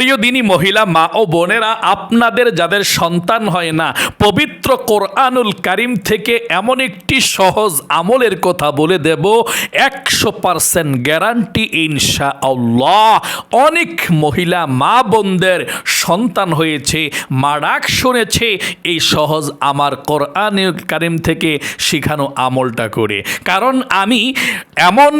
প্রিয় দিনী মহিলা, মা ও বোনেরা, আপনাদের যাদের সন্তান হয় না, পবিত্র কোরআনুল কারিম থেকে এমন একটি সহজ আমলের কথা বলে দেব, একশো পারসেন্ট গ্যারান্টি ইনশা আল্লাহ অনেক মহিলা, মা বোনদের সন্তান হয়েছে, মা ডাক শুনেছে, এই সহজ আমার কোরআনুল কারিম থেকে শিখানো আমলটা করে। কারণ আমি এমন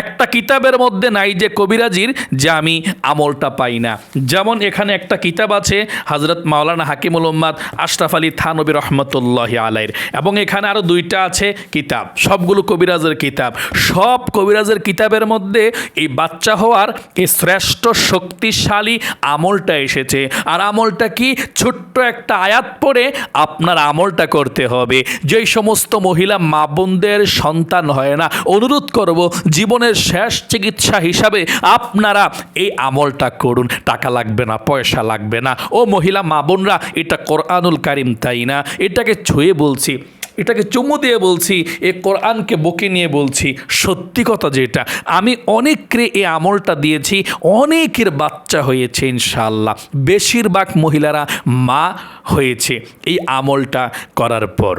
একটা কিতাবের মধ্যে নাই যে কবিরাজির, যে আমি আমলটা পাই না। যেমন এখানে একটা কিতাব আছে হজরত মাওলানা হাকিমুল উম্মাদ আশরাফ আলী থানবী রহমতুল্লাহ আলাইর এবং এখানে আরও দুইটা আছে কিতাব, সবগুলো কবিরাজের কিতাব। সব কবিরাজের কিতাবের মধ্যে এই বাচ্চা হওয়ার এই শ্রেষ্ঠ শক্তিশালী আমলটা এসেছে। আর আমলটা কি? ছোট্ট একটা আয়াত পড়ে আপনার আমলটা করতে হবে। যেই সমস্ত মহিলা মা বোনদের সন্তান হয় না, অনুরোধ করব জীবনের শেষ চিকিৎসা হিসাবে আপনারা এই আমলটা করুন। টাকা লাগবে না, পয়সা লাগবে না। ও মহিলা, মা বোনরা, এটা কোরআনুল কারিম, তাই না? এটাকে ছুঁয়ে বলছি, এটাকে চুমু দিয়ে বলছি, এ কোরআনকে বকে নিয়ে বলছি। সত্যি কথা যেটা, আমি অনেককে এই আমলটা দিয়েছি, অনেকের বাচ্চা হয়েছে ইনশাল্লাহ বেশিরভাগ মহিলারা মা হয়েছে এই আমলটা করার পর।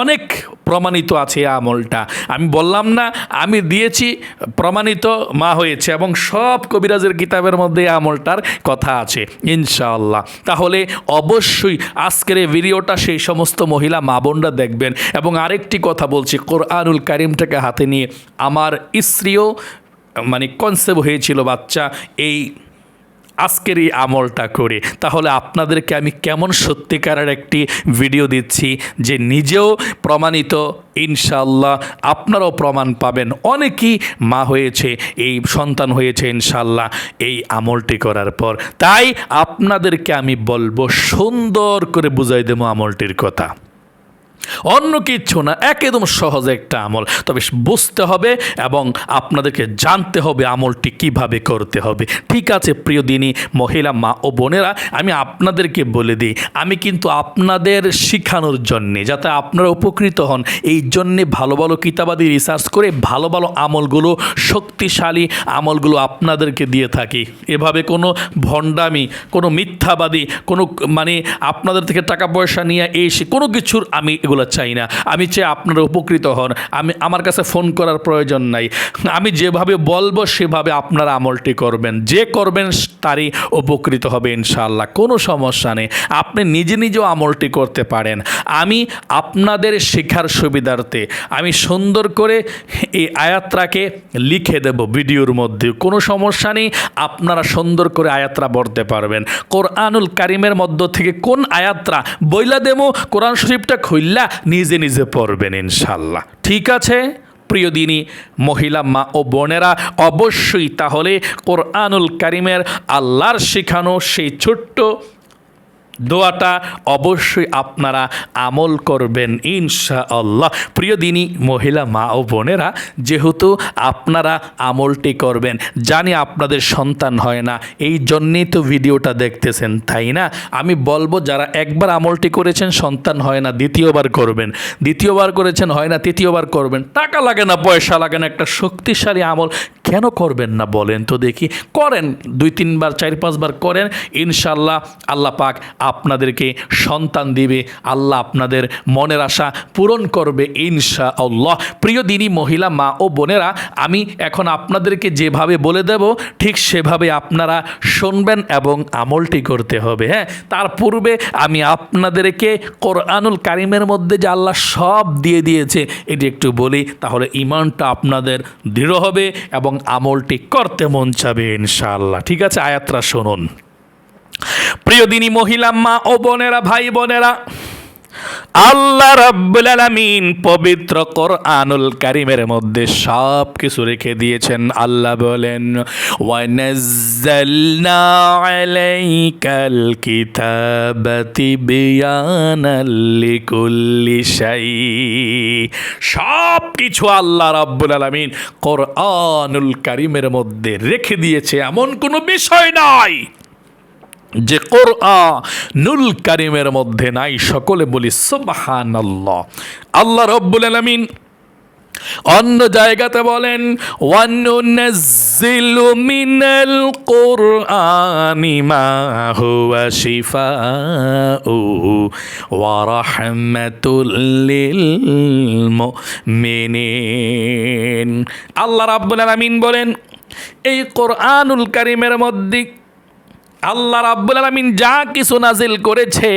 অনেক প্রমাণিত আছে এই আমলটা। আমি বললাম না, আমি দিয়েছি, প্রমাণিত মা হয়েছে এবং সব কবিরাজের কিতাবের মধ্যে এই আমলটার কথা আছে, ইনশাআল্লাহ। তাহলে অবশ্যই আজকের এই ভিডিওটা সেই সমস্ত মহিলা মা বোনরা দেখবেন। এবং আরেকটি কথা বলছি, কোরআনুল কারিমটাকে হাতে নিয়ে আমার স্ত্রীও মানে কনসেপ্ট হয়েছিল বাচ্চা, এই আজকের এই আমলটা করে। তাহলে আপনাদেরকে আমি কেমন সত্যিকারের একটি ভিডিও দিচ্ছি যে নিজেও প্রমাণিত ইনশাল্লাহ আপনারাও প্রমাণ পাবেন। অনেকেই মা হয়েছে, এই সন্তান হয়েছে ইনশাল্লাহ এই আমলটি করার পর। তাই আপনাদেরকে আমি বলব সুন্দর করে বুঝাই দেবো আমলটির কথা। অন্য কিচ্ছু না, একদম সহজ একটা আমল। তবে বুঝতে হবে এবং আপনাদেরকে জানতে হবে আমলটি কীভাবে করতে হবে। ঠিক আছে প্রিয় দিনী, মহিলা, মা ও বোনেরা, আমি আপনাদেরকে বলে দিই, আমি কিন্তু আপনাদের শিখানোর জন্যে, যাতে আপনারা উপকৃত হন, এই জন্যে ভালো ভালো কিতাবাদি রিসার্চ করে ভালো ভালো আমলগুলো, শক্তিশালী আমলগুলো আপনাদেরকে দিয়ে থাকি। এভাবে কোনো ভণ্ডামি, কোনো মিথ্যাবাদী, কোনো মানে আপনাদের থেকে টাকা পয়সা নিয়ে এই কোনো কিছুর আমি এগুলো চাই না। আমি চাই আপনারা উপকৃত হন। আমি, আমার কাছে ফোন করার প্রয়োজন নাই। আমি যেভাবে বলব, সেভাবে আপনারা আমলটি করবেন। যে করবেন, তারই উপকৃত হবে ইনশাআল্লাহ। কোনো সমস্যা নেই। আপনি নিজে নিজেও আমলটি করতে পারেন। আমি আপনাদের শেখার সুবিধার্থে আমি সুন্দর করে এই আয়াত্রাকে লিখে দেব ভিডিওর মধ্যে। কোনো সমস্যা নেই। আপনারা সুন্দর করে আয়াত্রা পড়তে পারবেন। কোরআনুল কারিমের মধ্য থেকে কোন আয়াত্রা বইলা দেবো? কোরআন শরীফটা খুললা নিজে নিজে পড়বেন ইনশাল্লাহ ঠিক আছে? প্রিয় দিনী, মহিলা মা ও বোনেরা, অবশ্যই তাহলে কোরআনুল কারিমের আল্লাহর শেখানো সেই ছোট্ট দোয়াটা অবশ্যই আপনারা আমল করবেন ইনশা আল্লাহ প্রিয় দিনী, মহিলা, মা ও বোনেরা, যেহেতু আপনারা আমলটি করবেন, জানি আপনাদের সন্তান হয় না, এই জন্যেই তো ভিডিওটা দেখতেছেন, তাই না? আমি বলব, যারা একবার আমলটি করেছেন, সন্তান হয় না, দ্বিতীয়বার করবেন। দ্বিতীয়বার করেছেন, হয় না, তৃতীয়বার করবেন, টাকা লাগে না, পয়সা লাগে না, একটা শক্তিশালী আমল কেন করবেন না বলেন তো দেখি। করেন, দুই, তিনবার, চার, পাঁচবার করেন ইনশাল্লাহ আল্লাহ পাক আপনাদেরকে সন্তান দিবে। আল্লাহ আপনাদের মনের আশা পূরণ করবে ইনশা আল্লাহ প্রিয় দিনী মহিলা, মা ও বোনেরা, আমি এখন আপনাদেরকে যেভাবে বলে দেব, ঠিক সেভাবে আপনারা শুনবেন এবং আমলটি করতে হবে হ্যাঁ? তার পূর্বে আমি আপনাদেরকে কোরআনুল কারিমের মধ্যে যে আল্লাহ সব দিয়ে দিয়েছে, এটি একটু বলি, তাহলে ইমানটা আপনাদের দৃঢ় হবে এবং আমলটি করতে মন চাবে ইনশাআল্লাহ। ঠিক আছে? আয়াত্রা শুনুন। প্রিয় দিনী মহিলা, মা ও বোনেরা, ভাই বোনেরা, আল্লাহ রাব্বুল আলামিন পবিত্র কোরআনুল কারিমের মধ্যে সব কিছু রেখে দিয়েছেন। আল্লাহ বলেন, ওয়ানাজ্জালনা আলাইকাল কিতাবা তিবয়ানাল লিকুল্লি শাই সব কিছু আল্লাহ রাব্বুল আলামিন কোরআনুল কারিমের মধ্যে রেখে দিয়েছে। এমন কোনো বিষয় নাই। যে কোরআনুল কারিমের মধ্যে নাই, সকলে বলি সুবহান আল্লাহ আল্লাহ রব্বুল আলমিন অন্য জায়গাতে বলেন মিনাল ওয়া আল্লাহ রাব্বুল আলামিন বলেন, এই কোরআনুল কারীমের মধ্যে আল্লাহ রাব্বুল আলামিন যা কিছু নাজিল করেছে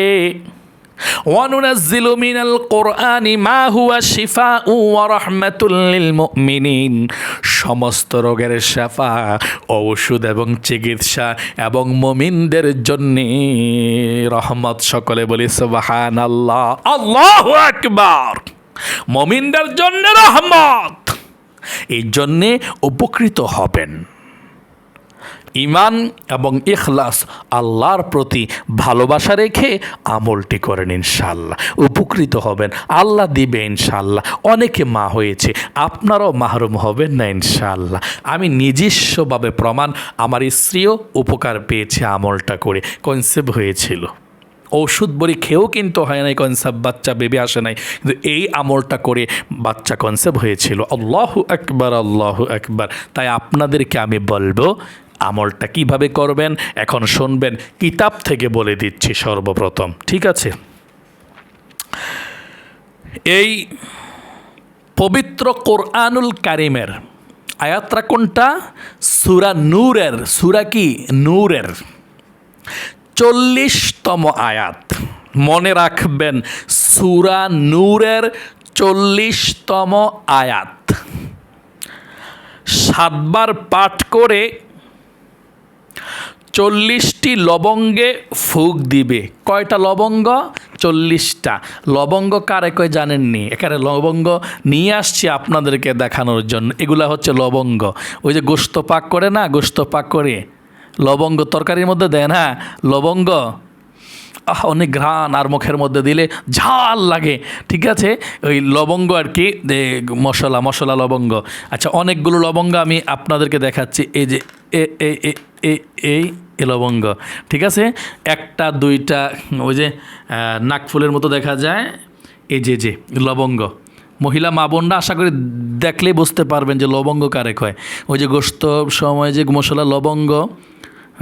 কোরআনি মা হুয়া শিফাউ ওয়া রাহমাতুল লিল মুমিনিন। সমস্ত রোগের শাফা, ঔষধ এবং চিকিৎসা এবং মুমিনদের জন্য রহমত সকলে বলি সুবহানাল্লাহ। আল্লাহু আকবার। মুমিনদের জন্য রহমত। এই জন্যে উপকৃত হবেন। ইমান এবং ইখলাস আল্লাহর প্রতি ভালোবাসা রেখে আমলটি করেন ইনশাল্লাহ উপকৃত হবেন, আল্লাহ দিবে ইনশাল্লাহ অনেকে মা হয়েছে, আপনারাও মাহরুম হবেন না ইনশাল্লাহ আমি নিজস্বভাবে প্রমাণ আমার স্ত্রীও উপকার পেয়েছে আমলটা করে, কনসেপ্ট হয়েছিল। ওষুধ বড়ি খেয়েও কিন্তু হয় নাই, কনসেপ্ট বাচ্চা, বেবি আসে নাই। কিন্তু এই আমলটা করে বাচ্চা কনসেপ্ট হয়েছিল। আল্লাহ একবার আল্লাহ একবার তাই আপনাদেরকে আমি বলব আমলটা কীভাবে করবেন? এখন শুনবেন, কিতাব থেকে বলে দিচ্ছি সর্বপ্রথম, ঠিক আছে? এই পবিত্র কোরআনুল কারিমের আয়াত্রা কোনটা? সুরা নূরের, সুরা কি? নূরের। চল্লিশতম আয়াত। মনে রাখবেন, সুরা নূরের চল্লিশতম আয়াত। সাতবার পাঠ করে চল্লিশটি লবঙ্গে ফুক দিবে। কয়টা লবঙ্গ? চল্লিশটা। লবঙ্গ কারে কয় জানেননি? এখানে লবঙ্গ নিয়ে আসছি আপনাদেরকে দেখানোর জন্য। এগুলা হচ্ছে লবঙ্গ। ওই যে গোস্ত পাক করে না গোস্ত পাক করে। লবঙ্গ তরকারির মধ্যে দেয় না লবঙ্গ। আহ, অনেক ঘ্রাণ আর মুখের মধ্যে দিলে ঝাল লাগে। ঠিক আছে? ওই লবঙ্গ আর কি মশলা মশলা, লবঙ্গ। আচ্ছা অনেকগুলো লবঙ্গ আমি আপনাদেরকে দেখাচ্ছি। এই যে, এ এই এ লবঙ্গ। ঠিক আছে? একটা, দুইটা ওই যে নাকফুলের মতো দেখা যায়। এই যে যে, লবঙ্গ। মহিলা মা বোনরা আশা করি দেখলেই বুঝতে পারবেন যে লবঙ্গ কারেক হয় ওই যে গোস্ত সময় যে মশলা, লবঙ্গ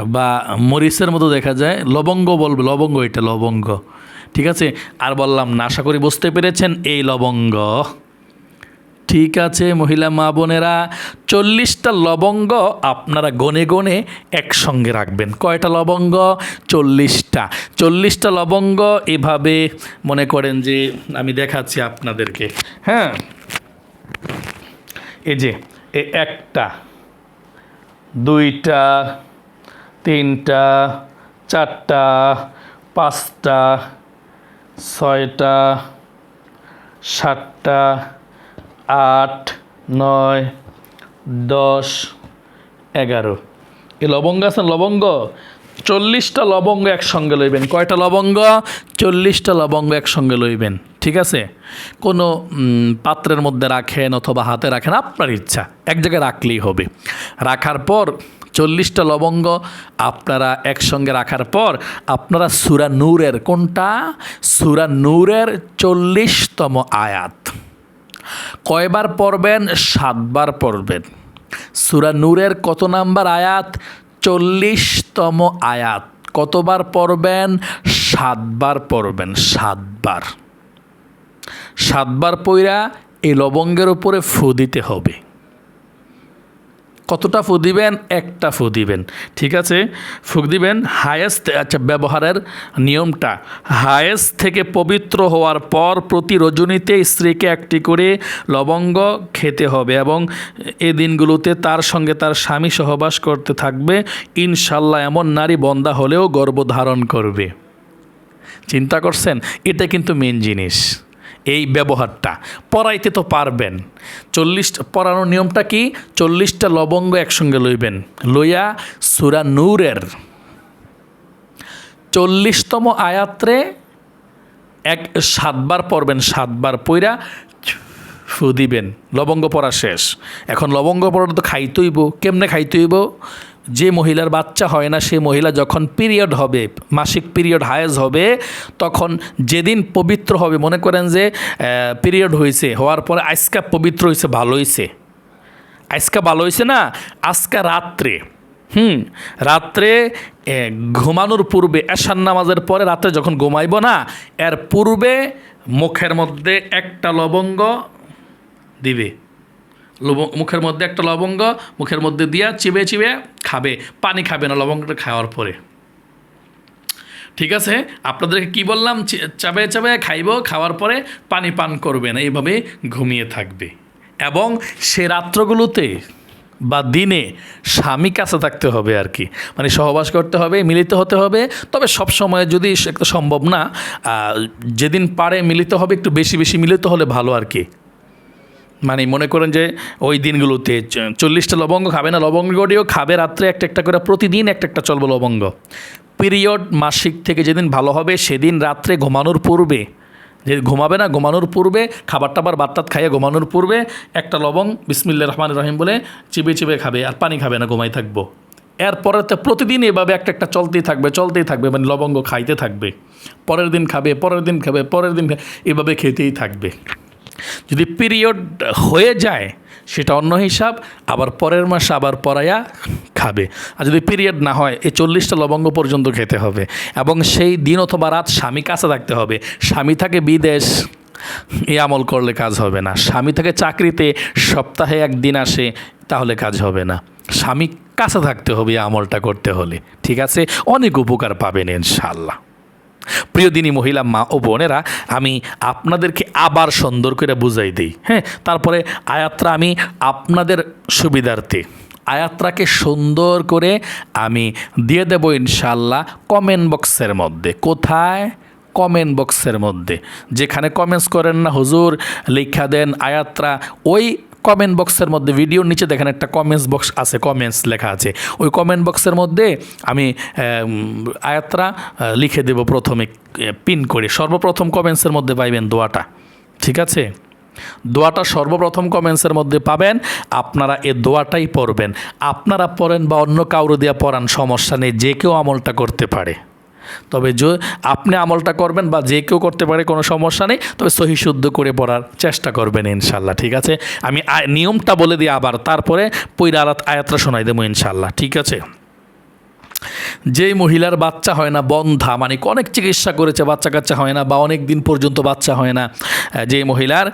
বা মরিচের মতো দেখা যায়, লবঙ্গ বলবে, লবঙ্গ এটা, লবঙ্গ। ঠিক আছে? আর বললাম না, আশা করি বুঝতে পেরেছেন, এই লবঙ্গ। ঠিক আছে, মহিলা মা বোনেরা, চল্লিশটা লবঙ্গ আপনারা গনে গনে একসঙ্গে রাখবেন। কয়টা লবঙ্গ? চল্লিশটা। চল্লিশটা লবঙ্গ এভাবে মনে করেন যে আমি দেখাচ্ছি আপনাদেরকে। হ্যাঁ? এই যে একটা, দুইটা তিনটা, চারটা, পাঁচটা, ছয়টা, সাতটা, আট, নয়, দশ, এগারো। এই লবঙ্গ আছে লবঙ্গ? চল্লিশটা লবঙ্গ একসঙ্গে লইবেন। কয়টা লবঙ্গ? চল্লিশটা লবঙ্গ একসঙ্গে লইবেন। ঠিক আছে? কোনো পাত্রের মধ্যে রাখেন অথবা হাতে রাখেন, আপনার ইচ্ছা। এক জায়গায় রাখলেই হবে। রাখার পর চল্লিশটা লবঙ্গ আপনারা একসঙ্গে রাখার পর আপনারা সুরা নূরের কোনটা? সুরা নূরের চল্লিশতম আয়াত। কয়বার পড়বেন? সাতবার পড়বেন। সুরা নূরের কত নাম্বার আয়াত? চল্লিশতম আয়াত। কতবার পড়বেন? সাতবার পড়বেন। সাতবার। সাতবার পইরা এই লবঙ্গের উপরে ফু দিতে হবে। কতটা ফু দিবেন? একটা ফু দিবেন। ঠিক আছে? ফুক দিবেন হায়েস্ট আচ্ছা ব্যবহারের নিয়মটা। হায়েস্ট থেকে পবিত্র হওয়ার পর প্রতি রজনীতে স্ত্রীকে একটি করে লবঙ্গ খেতে হবে এবং এ দিনগুলোতে তার সঙ্গে তার স্বামী সহবাস করতে থাকবে। ইনশাল্লাহ এমন নারী বন্দা হলেও গর্ভধারণ করবে। চিন্তা করছেন? এটা কিন্তু মেন জিনিস। এই ব্যবহারটা। পড়াইতে তো পারবেন। চল্লিশটা পড়ানোর নিয়মটা কি? চল্লিশটা লবঙ্গ একসঙ্গে লইবেন। লইয়া সুরা নূরের চল্লিশতম আয়াত্রে এক সাতবার পড়বেন, সাতবার পইরা ফু দিবেন। লবঙ্গ পড়া শেষ। এখন লবঙ্গ পড়া তো খাইতেইব। কেমনে খাইতেইব? যে মহিলার বাচ্চা হয় না, সে মহিলা যখন পিরিয়ড হবে, মাসিক পিরিয়ড হায়েজ হবে, তখন যেদিন পবিত্র হবে, মনে করেন যে পিরিয়ড হয়েছে হওয়ার পরে আজকা পবিত্র হয়েছে ভালো হয়েছে আজকা ভালো হয়েছে না, আজকা রাত্রে। হুম, রাত্রে ঘুমানোর পূর্বে এশান নামাজের পরে রাত্রে যখন ঘুমাইব না, এর পূর্বে মুখের মধ্যে একটা লবঙ্গ দিবে। মুখের মধ্যে একটা লবঙ্গ, মুখের মধ্যে দিয়া চিবে চিবে খাবে। পানি খাবে না লবঙ্গটা খাওয়ার পরে। ঠিক আছে? আপনাদেরকে কি বললাম? চাবে চাবে খাইব, খাওয়ার পরে পানি পান করবে না, এইভাবে ঘুমিয়ে থাকবে। এবং সে রাত্রগুলোতে বা দিনে স্বামী কাছে থাকতে হবে আর কি। মানে সহবাস করতে হবে, মিলিত হতে হবে। তবে সব সময় যদি একটা সম্ভব না যেদিন পারে মিলিত হবে, একটু বেশি বেশি মিলিত হলে ভালো আর কি। মানে মনে করেন যে ওই দিনগুলোতে চল্লিশটা লবঙ্গ খাবে না লবঙ্গটিও খাবে রাত্রে একটা একটা করে, প্রতিদিন একটা একটা চলবে লবঙ্গ। পিরিয়ড মাসিক থেকে যেদিন ভালো হবে সেদিন রাত্রে ঘুমানোর পূর্বে, যে ঘুমাবে না ঘুমানোর পূর্বে, খাবার টাবার বাত্তাত খাইয়ে ঘুমানোর পূর্বে একটা লবঙ্গ বিসমিল্লা রহমান রহিম বলে চিবে চিবে খাবে আর পানি খাবে না ঘুমাই থাকব। এরপরে তো প্রতিদিন এভাবে একটা একটা চলতেই থাকবে চলতেই থাকবে মানে লবঙ্গ খাইতে থাকবে। পরের দিন খাবে, পরের দিন খাবে, পরের দিন এভাবে খেতেই থাকবে। যদি পিরিয়ড হয়ে যায়, সেটা অন্য হিসাব, আবার পরের মাসে আবার পরাইয়া খাবে। আর যদি পিরিয়ড না হয়, এই চল্লিশটা লবঙ্গ পর্যন্ত খেতে হবে। এবং সেই দিন অথবা রাত স্বামী কাছে থাকতে হবে। স্বামী থাকে বিদেশ এ আমল করলে কাজ হবে না। স্বামী থাকে চাকরিতে, সপ্তাহে একদিন আসে, তাহলে কাজ হবে না। স্বামী কাছে থাকতে হবে আমলটা করতে হলে। ঠিক আছে? অনেক উপকার পাবেন ইনশাল্লাহ প্রিয় দিনী মহিলা, মা ও বোনেরা, আমি আপনাদেরকে আবার সুন্দর করে বুঝাই দিই। হ্যাঁ তারপরে আয়াত্রা আমি আপনাদের সুবিধার্থে। আয়াত্রাকে সুন্দর করে আমি দিয়ে দেব ইনশাল্লাহ কমেন্ট বক্সের মধ্যে। কোথায়? কমেন্ট বক্সের মধ্যে। যেখানে কমেন্টস করেন না, হুজুর, লেখা দেন আয়াত্রা, ওই কমেন্ট বক্সের মধ্যে, ভিডিওর নিচে দেখেন একটা কমেন্টস বক্স আছে কমেন্টস লেখা আছে। ওই কমেন্ট বক্সের মধ্যে আমি আয়াত্রা লিখে দেব প্রথমে পিন করে। সর্বপ্রথম কমেন্টসের মধ্যে পাইবেন দোয়াটা। ঠিক আছে? দোয়াটা সর্বপ্রথম কমেন্টসের মধ্যে পাবেন। আপনারা এ দোয়াটাই পড়বেন। আপনারা পড়েন বা অন্য কাউরে দিয়া পড়ান, সমস্যা নেই। যে কেউ আমলটা করতে পারে। তবে যে আপনি আমলটা করবেন বা যে কেউ করতে পারে কোনো সমস্যা নেই। তবে সহি শুদ্ধ করে পড়ার চেষ্টা করবেন ইনশাল্লাহ ঠিক আছে? আমি নিয়মটা বলে দিই আবার তারপরে পৈরা আয়াত আয়াতটা শোনাই দেবো ইনশাল্লাহ ঠিক আছে? যেই মহিলার বাচ্চা হয় না বন্ধা মানে অনেক চিকিৎসা করেছে বাচ্চা কাচ্চা হয় না বা অনেক দিন পর্যন্ত বাচ্চা হয় না আহ, যে মহিলার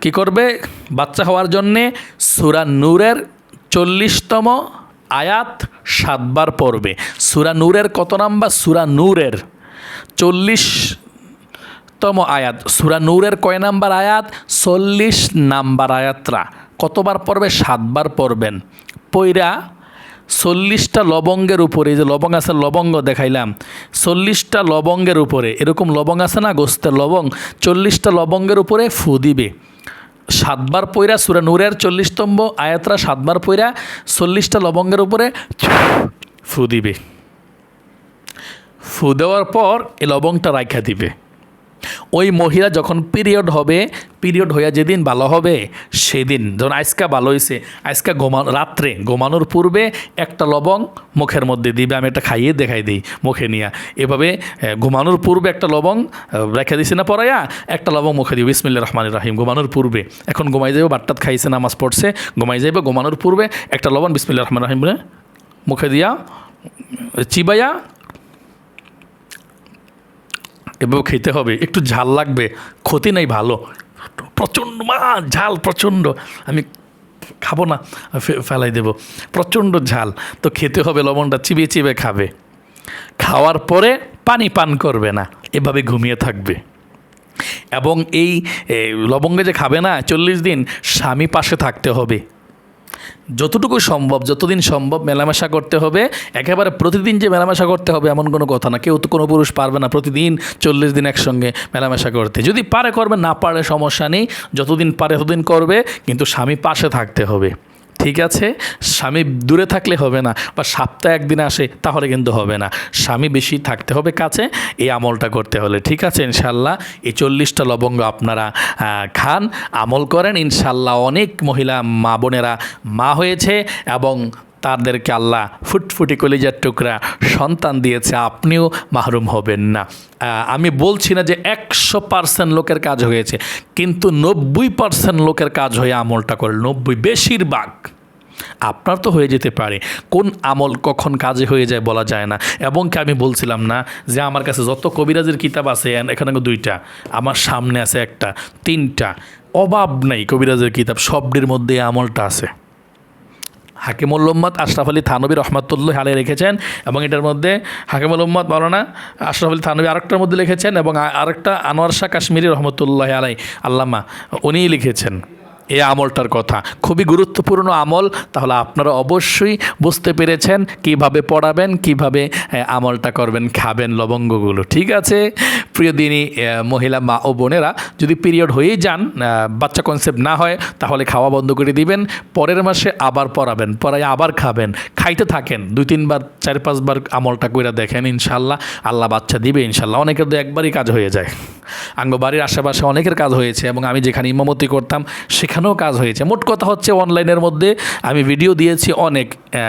কি করবে? বাচ্চা হওয়ার জন্যে সুরা নূরের চল্লিশতম আয়াত সাতবার পড়বে। সুরা নূরের কত নাম্বার? সুরা নূরের চল্লিশ তম আয়াত। সুরা নূরের কয় নাম্বার আয়াত? চল্লিশ নাম্বার আয়াতরা। কতবার পড়বে? সাতবার পড়বেন। পইরা চল্লিশটা লবঙ্গের উপরে যে লবঙ্গ আছে, লবঙ্গ দেখাইলাম। চল্লিশটা লবঙ্গের উপরে, এরকম লবঙ্গ আছে না, গোস্তের লবঙ্গ? চল্লিশটা লবঙ্গের উপরে ফু দিবে। সাতবার পয়রা সুরা নূরের চল্লিশতম্ব আয়াতরা সাতবার পৈরা চল্লিশটা লবঙ্গের উপরে ফু দিবে। ফু দেওয়ার পর এই লবঙ্গটা রাখা দিবে। ওই মহিলা যখন পিরিয়ড হবে পিরিয়ড হইয়া যেদিন ভালো হবে, সেদিন। যখন আজকা ভালো হয়েছে আজকা ঘুমানো রাত্রে ঘুমানোর পূর্বে একটা লবং মুখের মধ্যে দিবে, আমি একটা খাইয়ে দেখাই দিই মুখে নিয়ে। এভাবে ঘুমানোর পূর্বে একটা লবং রেখে দিছি না পড়াইয়া একটা লবং মুখে দিই বিসমিল্লা রহমান রাহিম, ঘুমানোর পূর্বে। এখন ঘুমাই যাবে বাট্টাত খাইছে, নামাজ পড়ছে, ঘুমাই যাবে ঘুমানোর পূর্বে একটা লবণ বিসমিল্লা রহমান রাহিম মুখে দিয়া, চিবাইয়া এভাবে খেতে হবে। একটু ঝাল লাগবে, ক্ষতি নেই, ভালো। প্রচণ্ড, মা, ঝাল, প্রচণ্ড। আমি খাব না ফেলাই দেব। প্রচণ্ড ঝাল। তো খেতে হবে, লবণটা চিবিয়ে চিবিয়ে খাবে। খাওয়ার পরে পানি পান করবে না, এভাবে ঘুমিয়ে থাকবে। এবং এই লবঙ্গে যে খাবে না, চল্লিশ দিন, স্বামী পাশে থাকতে হবে। যতটুকু সম্ভব, যতদিন সম্ভব মেলামেশা করতে হবে। একেবারে প্রতিদিন যে মেলামেশা করতে হবে এমন কোনো কথা না। কেউ তো কোনো পুরুষ পারবে না প্রতিদিন চল্লিশ দিন একসঙ্গে মেলামেশা করতে। যদি পারে করবে, না পারে সমস্যা নেই। যতদিন পারে ততদিন করবে, কিন্তু স্বামী পাশে থাকতে হবে। ঠিক আছে, স্বামী দূরে থাকলে হবে না বা সপ্তাহে একদিন আসে তাহলে কিন্তু হবে না। স্বামী বেশি থাকতে হবে কাছে, এই আমলটা করতে হলে। ঠিক আছে ইনশাল্লাহ এই চল্লিশটা লবঙ্গ আপনারা খান, আমল করেন। ইনশাল্লাহ অনেক মহিলা মা বোনেরা মা হয়েছে এবং তাদেরকে আল্লাহ ফুটফুটি কলিজার টুকরা সন্তান দিয়েছে, আপনিও মাহরুম হবেন না। আমি বলছি না যে একশো পার্সেন্ট লোকের কাজ হয়েছে, কিন্তু নব্বই পার্সেন্ট লোকের কাজ হয়ে আমলটা করে নব্বই বেশিরভাগ। আপনার তো হয়ে যেতে পারে। কোন আমল কখন কাজে হয়ে যায় বলা যায় না। এবং কি আমি বলছিলাম না যে আমার কাছে যত কবিরাজের কিতাব আছে, এখানে দুইটা, আমার সামনে আছে একটা, তিনটা। অভাব নেই কবিরাজের কিতাব, সবটির মধ্যে আমলটা আছে। হাকিমুল উম্মদ আশরাফ আলী থানবী রহমাতুল্লাহ আলী রেখেছেন এবং এটার মধ্যে হাকিমুল উম্মদ মাওলানা আশরাফ আলী থানবী আরেকটার মধ্যে লিখেছেন এবং আরেকটা আনোয়ার শাহ কাশ্মীরি রহমতুল্লাহ আলাই আল্লামা, উনিই লিখেছেন। এই আমলটার কথা। খুবই গুরুত্বপূর্ণ আমল তাহলে আপনারা অবশ্যই বুঝতে পেরেছেন কীভাবে পড়াবেন কীভাবে আমলটা করবেন খাবেন লবঙ্গগুলো ঠিক আছে? প্রিয় দিনী এ, মহিলা মা ও বোনেরা যদি পিরিয়ড হয়েই যান বাচ্চা কনসেপ্ট না হয় তাহলে খাওয়া বন্ধ করে দিবেন পরের মাসে আবার পড়াবেন পড়ায় আবার খাবেন খাইতে থাকেন দুই তিনবার চার পাঁচবার আমলটা করে দেখেন ইনশাল্লাহ আল্লাহ বাচ্চা দিবে ইনশাল্লাহ অনেকের তো একবারই কাজ হয়ে যায়। আঙ্গ বাড়ির আশেপাশে অনেকের কাজ হয়েছে এবং আমি যেখানে ইমামতি করতাম সেখানেও কাজ হয়েছে। মোট কথা হচ্ছে অনলাইনের মধ্যে আমি ভিডিও দিয়েছি অনেক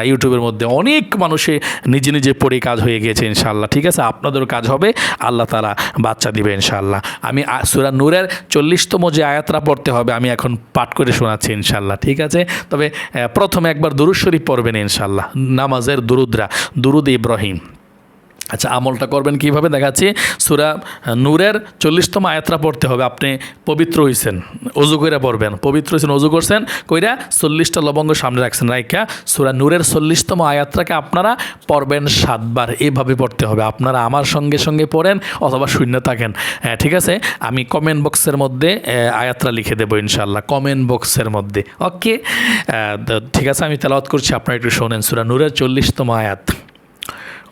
ইউটিউবের মধ্যে। অনেক মানুষে নিজে নিজে পড়ে কাজ হয়ে গিয়েছে ইনশাল্লাহ ঠিক আছে? আপনাদেরও কাজ হবে, আল্লাহ তারা বাচ্চা দিবে ইনশাল্লাহ আমি সূরা নূরের চল্লিশতম যে আয়াতরা পড়তে হবে, আমি এখন পাঠ করে শোনাচ্ছি ইনশাল্লাহ ঠিক আছে? তবে প্রথমে একবার দুরুদ শরীফ পড়বেন ইনশাল্লাহ নামাজের দুরুদরা। দুরুদ ইব্রাহিম। আচ্ছা আমলটা করবেন কীভাবে? দেখাচ্ছি। সুরা নূরের চল্লিশতম আয়াত্রা পড়তে হবে। আপনি পবিত্র হইছেন অজু কইরা পড়বেন। পবিত্র হয়েছেন অজু করছেন, কইরা চল্লিশটা লবঙ্গ সামনে রাখছেন। রাইকা সুরা নূরের চল্লিশতম আয়াত্রাকে আপনারা পড়বেন সাতবার। এইভাবে পড়তে হবে। আপনারা আমার সঙ্গে সঙ্গে পড়েন অথবা শূন্য থাকেন। হ্যাঁ ঠিক আছে? আমি কমেন্ট বক্সের মধ্যে আয়াত্রা লিখে দেবো ইনশাল্লাহ কমেন্ট বক্সের মধ্যে। ওকে? ঠিক আছে? আমি তেলাওয়াত করছি। আপনারা একটু শোনেন। সুরা নূরের চল্লিশতম আয়াত।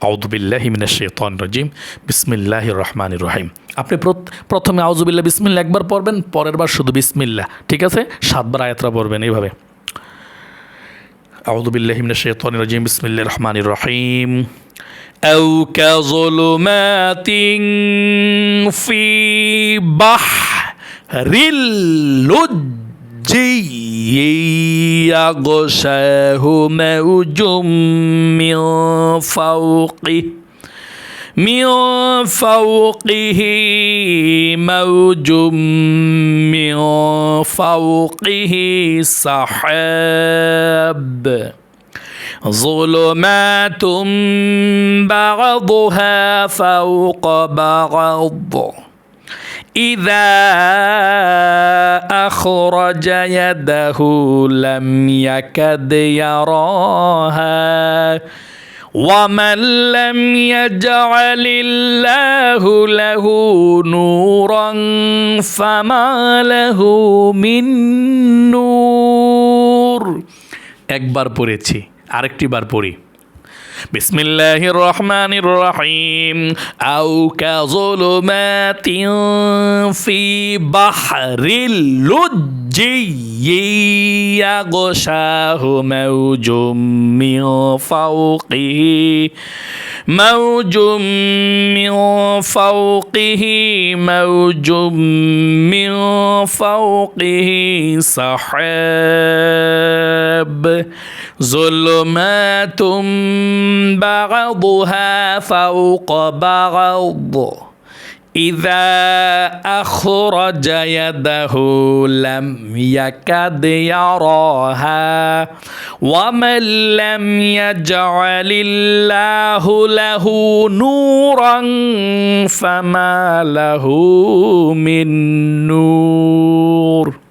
আউদুবিল্লাহ হিমিনা শেতন রজিম বিসমিল্লাহ রহমান রহিম আপনি প্রত- প্রথমে আউজুবিল্লাহ বিসমিল্লা একবার পড়বেন পরের বার শুধু বিসমিল্লা ঠিক আছে সাতবার আয়াতরা পড়বেন এইভাবে আউদুবিল্লাহ হিমিনা শেতন রজিম বিসমিল্লাহ রহমান রহিম أو كظلمات في بحر اللجي يغشاه موج من فوقه من فوقه موج من فوقه سحاب. ظلمات بعضها فوق بعض. إذا أخرج يده لم يكد يراها ومن لم يجعل الله له نورا فما له من نور একবার পড়েছি আরেকটি বার পড়ি بسم الله الرحمن الرحيم أو كظلمات في بحر اللجي يغشاه موج من فوقه موج من فوقه موج من فوقه سحاب ظلمات بعضها فوق بعض. إذا أخرج يده لم يكد يراها. ومن لم يجعل الله له نورا فما له من نور.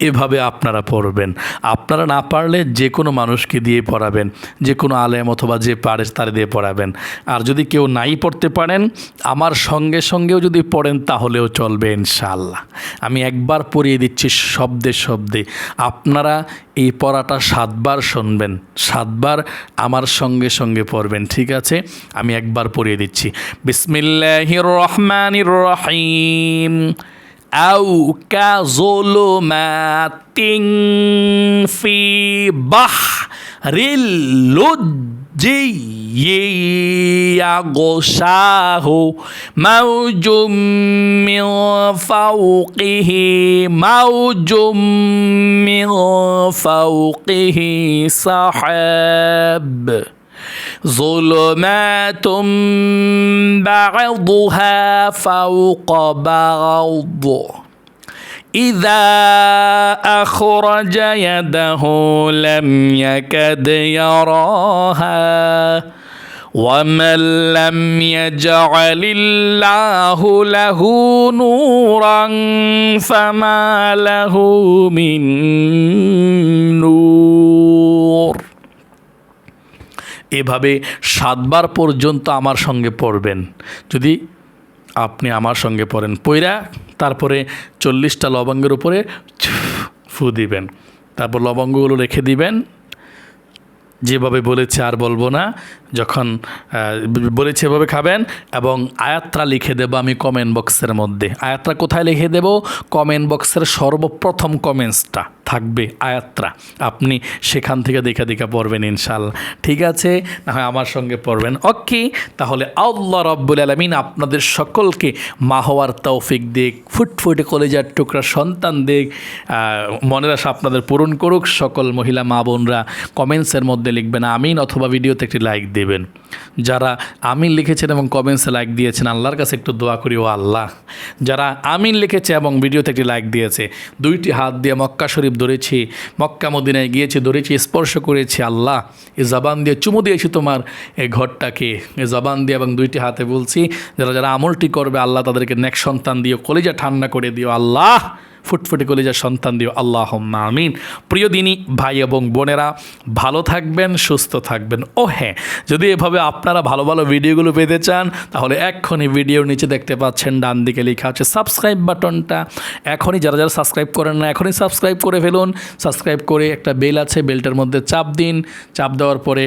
এভাবে আপনারা পড়বেন। আপনারা না পারলে যে কোনো মানুষকে দিয়ে পড়াবেন। যে কোনো আলেম অথবা যে পারে তারে দিয়ে পড়াবেন। আর যদি কেউ নাই পড়তে পারেন, আমার সঙ্গে সঙ্গেও যদি পড়েন, তাহলেও চলবে ইনশাল্লাহ আমি একবার পড়িয়ে দিচ্ছি শব্দে শব্দে। আপনারা এই পড়াটা সাতবার শুনবেন। সাতবার আমার সঙ্গে সঙ্গে পড়বেন, ঠিক আছে? আমি একবার পড়িয়ে দিচ্ছি। বিসমিল্লাহির রহমানির রহিম। أو كظلمات في بحر اللج জি يغشاه موج من فوقه موج من فوقه سحاب. ظلمات بعضها فوق بعض. إذا أخرج يده لم يكد يراها ومن لم يجعل الله له نورا فما له من نور. এভাবে সাতবার পর্যন্ত আমার সঙ্গে পড়বেন। যদি আপনি আমার সঙ্গে পড়েন, পইরা তারপরে চল্লিশটা লবঙ্গের উপরে ফু দিবেন। তারপর লবঙ্গগুলো রেখে দিবেন। যেভাবে বলেছে আর বলব না, যখন বলেছে এভাবে খাবেন এবং আয়াত্রা লিখে দেবো আমি কমেন্ট বক্সের মধ্যে। আয়াত্রা কোথায় লিখে দেব? কমেন্ট বক্সের সর্বপ্রথম কমেন্টসটা থাকবে আয়াত্রা। আপনি সেখান থেকে দেখে দেখে পড়বেন ইনশাল্লাহ ঠিক আছে? না হয় আমার সঙ্গে পড়বেন। ওকে, তাহলে আল্লাহ রব্বুল আলমিন আপনাদের সকলকে মা হওয়ার তৌফিক দিক, ফুটফুটে কলেজার টুকরা সন্তান দিক মনের আশা আপনাদের পূরণ করুক। সকল মহিলা মা বোনরা কমেন্টসের মধ্যে লিখবেন আমিন অথবা ভিডিওতে একটি লাইক দেবেন। যারা আমিন লিখেছেন এবং কমেন্টসে লাইক দিয়েছেন, আল্লাহর কাছে একটু দোয়া করি, ও আল্লাহ। যারা আমিন লিখেছে এবং ভিডিওতে একটি লাইক দিয়েছে, দুইটি হাত দিয়ে মক্কা শরীফ ধরেছি, মক্কা মদিনায় গিয়েছি, ধরেছি, স্পর্শ করেছি, আল্লাহ, এ জবান দিয়ে চুমু দিয়েছি তোমার এই ঘরটাকে। এ জবান দিয়ে এবং দুইটি হাতে বলছি, যারা যারা আমলটি করবে, আল্লাহ তাদেরকে নেক সন্তান দিও, কলিজা ঠান্ডা করে দিও, আল্লাহ। ফুটফুটে কলিজার সন্তান দিও আল্লাহ আমিন। প্রিয় দিনী, ভাই এবং বোনেরা, ভালো থাকবেন, সুস্থ থাকবেন। ও হ্যাঁ যদি এভাবে আপনারা ভালো ভালো ভিডিওগুলো পেতে চান, তাহলে এক্ষুনি ভিডিওর নিচে দেখতে পাচ্ছেন, ডান দিকে লেখা আছে সাবস্ক্রাইব বাটনটা। এখনই যারা যারা সাবস্ক্রাইব করেন না, এখনই সাবস্ক্রাইব করে ফেলুন। সাবস্ক্রাইব করে একটা বেল আছে, বেলটার মধ্যে চাপ দিন। চাপ দেওয়ার পরে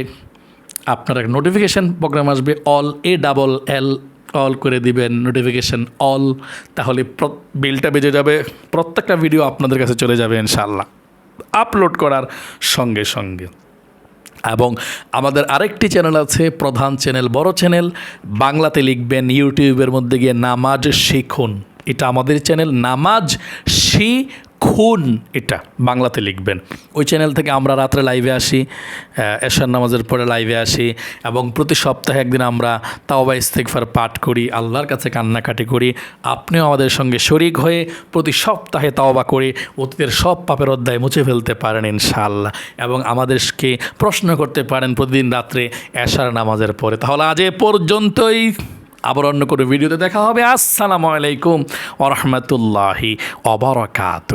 আপনার এক নোটিফিকেশান প্রোগ্রাম আসবে, all A double L all করে দিবেন নোটিফিকেশান অল তাহলে বিলটা বেজে যাবে, প্রত্যেকটা ভিডিও আপনাদের কাছে চলে যাবে ইনশাল্লাহ আপলোড করার সঙ্গে সঙ্গে। এবং আমাদের আরেকটি চ্যানেল আছে, প্রধান চ্যানেল বড় চ্যানেল বাংলাতে লিখবেন, ইউটিউবের মধ্যে গিয়ে নামাজ শিখুন। এটা আমাদের চ্যানেল নামাজ শিখুন এটা বাংলাতে লিখবেন। ওই চ্যানেল থেকে আমরা রাত্রে লাইভে আসি এশার নামাজের পরে লাইভে আসি এবং প্রতি সপ্তাহে একদিন আমরা তাওবা ইস্তেকফার পাঠ করি আল্লাহর কাছে কান্নাকাটি করি আপনিও আমাদের সঙ্গে শরিক হয়ে প্রতি সপ্তাহে তাওবা করে অতীতের সব পাপের অধ্যায় মুছে ফেলতে পারেন ইনশাআল্লাহ এবং আমাদেরকে প্রশ্ন করতে পারেন প্রতিদিন রাত্রে এশার নামাজের পরে। তাহলে আজ এ পর্যন্তই। আবার অন্য কোনো ভিডিওতে দেখা হবে। আসসালামু আলাইকুম ওরহমতুল্লাহি অবরকাত